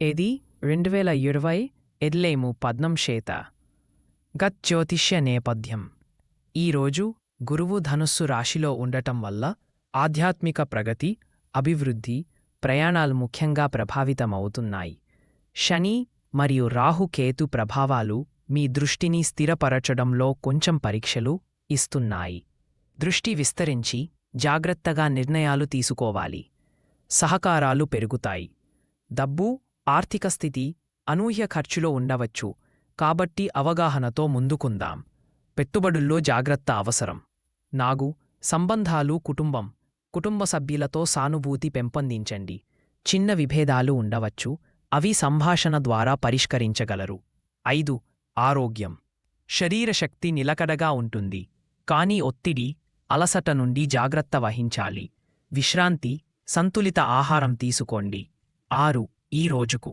ఇది రెండు వేల ఇరవై ఎడ్లేము పద్నం చేత గత్ జ్యోతిష్య నేపథ్యం ఈరోజు గురువు ధనుస్సు రాశిలో ఉండటం వల్ల ఆధ్యాత్మిక ప్రగతి అభివృద్ధి ప్రయాణాలు ముఖ్యంగా ప్రభావితమవుతున్నాయి. శని మరియు రాహుకేతు ప్రభావాలు మీ దృష్టిని స్థిరపరచడంలో కొంచెం పరీక్షలు ఇస్తున్నాయి. దృష్టి విస్తరించి జాగ్రత్తగా నిర్ణయాలు తీసుకోవాలి. సహకారాలు పెరుగుతాయి. డబ్బు ఆర్థిక స్థితి అనూహ్య ఖర్చులో ఉండవచ్చు. కాబట్టి అవగాహనతో ముందుకుందాం. పెట్టుబడుల్లో జాగ్రత్త అవసరం. నాగు సంబంధాలు కుటుంబం. కుటుంబ సభ్యులతో సానుభూతి పెంపొందించండి. చిన్న విభేదాలు ఉండవచ్చు. అవి సంభాషణ ద్వారా పరిష్కరించగలరు. ఐదు ఆరోగ్యం. శరీరశక్తి నిలకడగా ఉంటుంది. కానీ ఒత్తిడి అలసట నుండి జాగ్రత్త వహించాలి. విశ్రాంతి సంతులిత ఆహారం తీసుకోండి. ఆరు ఈ రోజుకు.